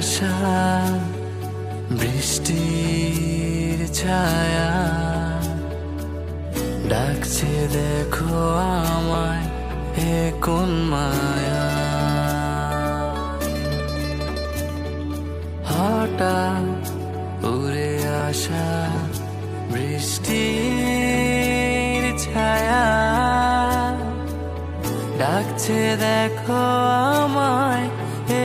আশা বৃষ্টির ছায়া। ডাকছে, দেখো আমায়, হে কোন মায়া। হঠাৎ উড়ে আসা বৃষ্টির ছায়া। ডাকছে, দেখো আমায়, হে